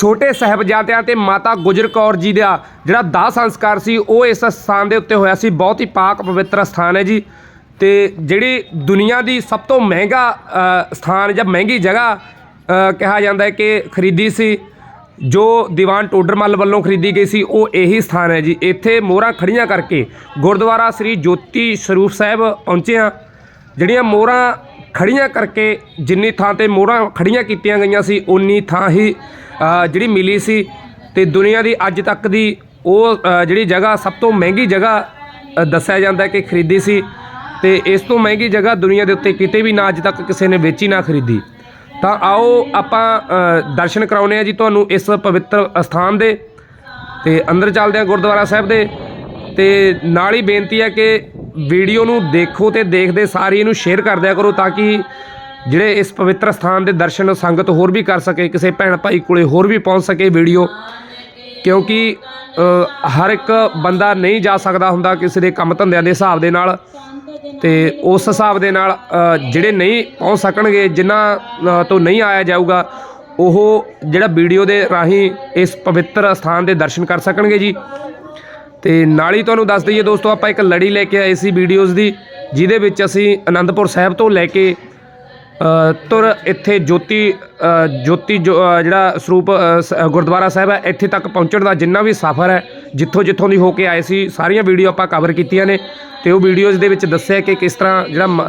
ਛੋਟੇ ਸਾਹਿਬਜ਼ਾਦਿਆਂ ਤੇ ਮਾਤਾ ਗੁਜਰ ਕੌਰ ਜੀ ਦਾ ਜਿਹੜਾ ਦਾਹ ਸੰਸਕਾਰ ਸੀ, ਉਹ ਇਸ ਸਥਾਨ ਦੇ ਉੱਤੇ ਹੋਇਆ ਸੀ। ਬਹੁਤ ਹੀ ਪਾਕ, ਪਵਿੱਤਰ ਸਥਾਨ ਹੈ ਜੀ। ਤੇ ਜਿਹੜੀ ਦੁਨੀਆ ਦੀ ਸਭ ਤੋਂ ਮਹਿੰਗਾ ਸਥਾਨ ਜਾਂ ਮਹਿੰਗੀ ਜਗ੍ਹਾ ਕਿਹਾ ਜਾਂਦਾ ਹੈ ਕਿ ਖਰੀਦੀ ਸੀ। ਜੋ ਦੀਵਾਨ ਟੋਡਰਮੱਲ ਵੱਲੋਂ ਖਰੀਦੀ ਗਈ ਸੀ, ਉਹ ਇਹੀ ਸਥਾਨ ਹੈ ਜੀ। ਇੱਥੇ ਮੋਹਰਾਂ ਖੜੀਆਂ ਕਰਕੇ ਗੁਰਦੁਆਰਾ ਸ੍ਰੀ ਜੋਤੀ ਸਰੂਪ ਸਾਹਿਬ ਪਹੁੰਚੇ ਹਾਂ। ਜਿਹੜੀਆਂ ਮੋਹਰਾਂ ਖੜੀਆਂ ਕਰਕੇ ਜਿੰਨੀ ਥਾਂ ਤੇ ਮੋਹਰਾਂ ਖੜੀਆਂ ਕੀਤੀਆਂ ਗਈਆਂ ਸੀ ਉਨੀ ਥਾਂ ਹੀ ਜਿਹੜੀ ਮਿਲੀ ਸੀ ਤੇ ਦੁਨੀਆ ਦੀ ਅੱਜ ਤੱਕ ਦੀ ਉਹ ਜਿਹੜੀ ਜਗ੍ਹਾ ਸਭ ਤੋਂ ਮਹਿੰਗੀ ਜਗ੍ਹਾ ਦੱਸਿਆ ਜਾਂਦਾ ਕਿ ਖਰੀਦੀ ਸੀ ਤੇ ਇਸ ਤੋਂ ਮਹਿੰਗੀ ਜਗ੍ਹਾ ਦੁਨੀਆ ਦੇ ਉੱਤੇ ਕਿਤੇ ਵੀ ਨਾ ਅੱਜ ਤੱਕ ਕਿਸੇ ਨੇ ਵੇਚੀ ਨਾ ਖਰੀਦੀ। ਤਾਂ ਆਓ ਆਪਾਂ ਦਰਸ਼ਨ ਕਰਾਉਨੇ ਆ ਜੀ ਤੁਹਾਨੂੰ ਇਸ ਪਵਿੱਤਰ ਅਸਥਾਨ ਦੇ ਤੇ ਅੰਦਰ ਚੱਲਦੇ ਆ ਗੁਰਦੁਆਰਾ ਸਾਹਿਬ ਦੇ ਤੇ ਨਾਲ ਹੀ ਬੇਨਤੀ ਹੈ ਕਿ ਵੀਡੀਓ ਨੂੰ ਦੇਖੋ ਤੇ ਦੇਖਦੇ ਸਾਰੀ ਇਹਨੂੰ ਸ਼ੇਅਰ ਕਰ ਦਿਆ ਕਰੋ ਤਾਂ ਕਿ ਜਿਹੜੇ ਇਸ ਪਵਿੱਤਰ ਸਥਾਨ ਦੇ ਦਰਸ਼ਨ ਸੰਗਤ ਹੋਰ ਵੀ ਕਰ ਸਕੇ, ਕਿਸੇ ਭੈਣ ਭਾਈ ਕੋਲੇ ਹੋਰ ਵੀ ਪਹੁੰਚ ਸਕੇ ਵੀਡੀਓ, ਕਿਉਂਕਿ ਹਰ ਇੱਕ ਬੰਦਾ ਨਹੀਂ ਜਾ ਸਕਦਾ ਹੁੰਦਾ ਕਿਸੇ ਦੇ ਕੰਮ ਧੰਦਿਆਂ ਦੇ ਹਿਸਾਬ ਦੇ ਨਾਲ ਤੇ ਉਸ ਹਿਸਾਬ ਦੇ ਨਾਲ ਜਿਹੜੇ ਨਹੀਂ ਪਹੁੰਚ ਸਕਣਗੇ, ਜਿਨ੍ਹਾਂ ਤੋਂ ਨਹੀਂ ਆਇਆ ਜਾਊਗਾ, ਉਹ ਜਿਹੜਾ ਵੀਡੀਓ ਦੇ ਰਾਹੀਂ ਇਸ ਪਵਿੱਤਰ ਸਥਾਨ ਦੇ ਦਰਸ਼ਨ ਕਰ ਸਕਣਗੇ ਜੀ। ਤੇ ਨਾਲ ਹੀ ਤੁਹਾਨੂੰ ਦੱਸ ਦਈਏ ਦੋਸਤੋ, ਆਪਾਂ ਇੱਕ ਲੜੀ ਲੈ ਕੇ ਆਏ ਸੀ ਵੀਡੀਓਜ਼ ਦੀ, ਜਿਹਦੇ ਵਿੱਚ ਅਸੀਂ ਆਨੰਦਪੁਰ ਸਾਹਿਬ ਤੋਂ ਲੈ ਕੇ ਤੁਰ ਇੱਥੇ ਜੋਤੀ ਜੋਤੀ ਜੋ- ਜਿਹੜਾ ਸਰੂਪ ਸ- ਗੁਰਦੁਆਰਾ ਸਾਹਿਬ ਹੈ, ਇੱਥੇ ਤੱਕ ਪਹੁੰਚਣ ਦਾ ਜਿੰਨਾ ਵੀ ਸਫ਼ਰ ਹੈ, ਜਿੱਥੋਂ ਜਿੱਥੋਂ ਦੀ ਹੋ ਕੇ ਆਏ ਸੀ, ਸਾਰੀਆਂ ਵੀਡੀਓ ਆਪਾਂ ਕਵਰ ਕੀਤੀਆਂ ਨੇ, ਤੇ ਉਹ ਵੀਡੀਓਜ਼ ਦੇ ਵਿੱਚ ਦੱਸਿਆ ਕਿ ਕਿਸ ਤਰ੍ਹਾਂ ਜਿਹੜਾ ਮ-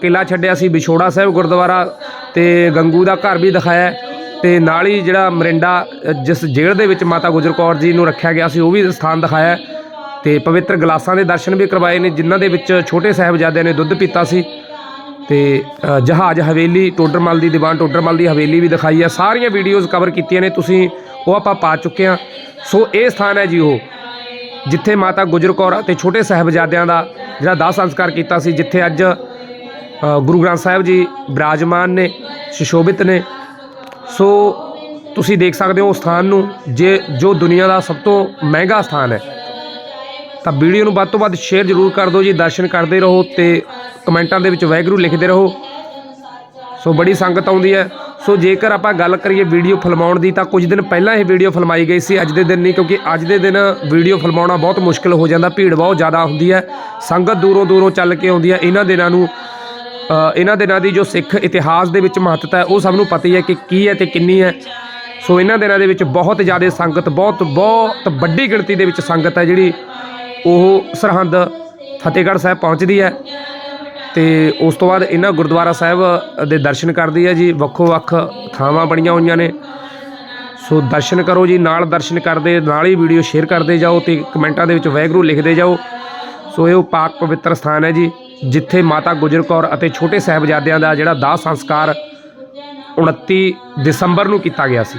ਕਿਲ੍ਹਾ ਛੱਡਿਆ ਸੀ, ਵਿਛੋੜਾ ਸਾਹਿਬ ਗੁਰਦੁਆਰਾ, ਤੇ ਗੰਗੂ ਦਾ ਘਰ ਵੀ ਦਿਖਾਇਆ ਹੈ ਤੇ ਨਾਲ ਹੀ ਜਿਹੜਾ ਮਰਿੰਡਾ ਜਿਸ ਜੇਲ੍ਹ ਦੇ ਵਿੱਚ ਮਾਤਾ ਗੁਜਰ ਕੌਰ ਜੀ ਨੂੰ ਰੱਖਿਆ ਗਿਆ ਸੀ, ਉਹ ਵੀ ਸਥਾਨ ਦਿਖਾਇਆ ਹੈ ਤੇ ਪਵਿੱਤਰ ਗਲਾਸਾਂ ਦੇ ਦਰਸ਼ਨ ਵੀ ਕਰਵਾਏ ਨੇ, ਜਿਨ੍ਹਾਂ ਦੇ ਵਿੱਚ ਛੋਟੇ ਸਾਹਿਬਜ਼ਾਦਿਆਂ ਨੇ ਦੁੱਧ ਪੀਤਾ ਸੀ ਤੇ ਜਹਾਜ਼ ਹਵੇਲੀ, ਟੋਡਰਮਲ ਦੀ ਦੀਵਾਨ, ਟੋਡਰਮਲ ਦੀ ਹਵੇਲੀ ਵੀ ਦਿਖਾਈ ਹੈ ਸਾਰੀਆਂ ਵੀਡੀਓਜ਼ ਕਵਰ ਕੀਤੀਆਂ ਨੇ, ਤੁਸੀਂ ਉਹ ਆਪਾਂ ਪਾ ਚੁੱਕੇ ਹਾਂ ਸੋ ਇਹ ਸਥਾਨ ਹੈ ਜੀ ਉਹ, ਜਿੱਥੇ ਮਾਤਾ ਗੁਜਰ ਕੌਰ ਅਤੇ ਛੋਟੇ ਸਾਹਿਬਜ਼ਾਦਿਆਂ ਦਾ ਜਿਹੜਾ ਦਾਹ ਸੰਸਕਾਰ ਕੀਤਾ ਸੀ, ਜਿੱਥੇ ਅੱਜ ਗੁਰੂ ਗ੍ਰੰਥ ਸਾਹਿਬ ਜੀ ਬਿਰਾਜਮਾਨ ਨੇ, ਸੁਸ਼ੋਭਿਤ ਨੇ। ਸੋ ਤੁਸੀਂ ਦੇਖ ਸਕਦੇ ਹੋ ਉਸ ਸਥਾਨ ਨੂੰ, ਜੇ, ਜੋ ਦੁਨੀਆ ਦਾ ਸਭ ਤੋਂ ਮਹਿੰਗਾ ਸਥਾਨ ਹੈ। ਤਾਂ ਵੀਡੀਓ ਨੂੰ ਵੱਧ ਤੋਂ ਵੱਧ ਸ਼ੇਅਰ ਜ਼ਰੂਰ ਕਰ ਦਿਓ ਜੀ, ਦਰਸ਼ਨ ਕਰਦੇ ਰਹੋ ਤੇ ਕਮੈਂਟਾਂ ਦੇ ਵਿੱਚ ਵਾਹਿਗੁਰੂ ਲਿਖਦੇ ਰਹੋ। ਸੋ ਬੜੀ ਸੰਗਤ ਆਉਂਦੀ ਹੈ। ਸੋ ਜੇਕਰ ਆਪਾਂ ਗੱਲ ਕਰੀਏ ਵੀਡੀਓ ਫਿਲਮਾਉਣ ਦੀ, ਤਾਂ ਕੁਝ ਦਿਨ ਪਹਿਲਾਂ ਇਹ ਵੀਡੀਓ ਫਿਲਮਾਈ ਗਈ ਸੀ, ਅੱਜ ਦੇ ਦਿਨ ਨਹੀਂ, ਕਿਉਂਕਿ ਅੱਜ ਦੇ ਦਿਨ ਵੀਡੀਓ ਫਿਲਮਾਉਣਾ ਬਹੁਤ ਮੁਸ਼ਕਲ ਹੋ ਜਾਂਦਾ, ਭੀੜ ਬਹੁਤ ਜ਼ਿਆਦਾ ਹੁੰਦੀ ਹੈ। ਸੰਗਤ ਦੂਰੋਂ ਦੂਰੋਂ ਚੱਲ ਕੇ ਆਉਂਦੀ ਹੈ। ਇਹਨਾਂ ਦਿਨਾਂ ਨੂੰ ਇਹਨਾਂ ਦਿਨਾਂ ਦੀ ਜੋ ਸਿੱਖ ਇਤਿਹਾਸ ਦੇ ਵਿੱਚ ਮਹੱਤਤਾ ਹੈ, ਉਹ ਸਭ ਨੂੰ ਪਤਾ ਹੀ ਹੈ ਕਿ ਕੀ ਹੈ ਤੇ ਕਿੰਨੀ ਹੈ। ਸੋ ਇਹਨਾਂ ਦਿਨਾਂ ਦੇ ਵਿੱਚ ਬਹੁਤ ਜ਼ਿਆਦਾ ਸੰਗਤ, ਬਹੁਤ ਬਹੁਤ ਵੱਡੀ ਗਿਣਤੀ ਦੇ ਵਿੱਚ ਸੰਗਤ ਹੈ, ਜਿਹੜੀ ਉਹ ਸਰਹੰਦ ਫਤਿਹਗੜ੍ਹ ਸਾਹਿਬ ਪਹੁੰਚਦੀ ਹੈ ਤੇ ਉਸ ਤੋਂ ਬਾਅਦ ਇਹਨਾਂ ਗੁਰਦੁਆਰਾ ਸਾਹਿਬ ਦੇ ਦਰਸ਼ਨ ਕਰਦੀ ਹੈ ਜੀ, ਵੱਖੋ ਵੱਖ ਥਾਵਾਂ ਬਣੀਆਂ ਹੋਈਆਂ ਨੇ। ਸੋ ਦਰਸ਼ਨ ਕਰੋ ਜੀ, ਨਾਲ ਦਰਸ਼ਨ ਕਰਦੇ, ਨਾਲ ਹੀ ਵੀਡੀਓ ਸ਼ੇਅਰ ਕਰਦੇ ਜਾਓ ਤੇ ਕਮੈਂਟਾਂ ਦੇ ਵਿੱਚ ਵਾਹਿਗੁਰੂ ਲਿਖਦੇ ਜਾਓ। ਸੋ ਇਹ ਉਹ ਪਾਕ ਪਵਿੱਤਰ ਸਥਾਨ ਹੈ ਜੀ, ਜਿੱਥੇ ਮਾਤਾ ਗੁਜਰ ਕੌਰ ਅਤੇ ਛੋਟੇ ਸਾਹਿਬਜ਼ਾਦਿਆਂ ਦਾ ਜਿਹੜਾ ਦਾਹ ਸੰਸਕਾਰ 29 ਦਸੰਬਰ ਨੂੰ ਕੀਤਾ ਗਿਆ ਸੀ।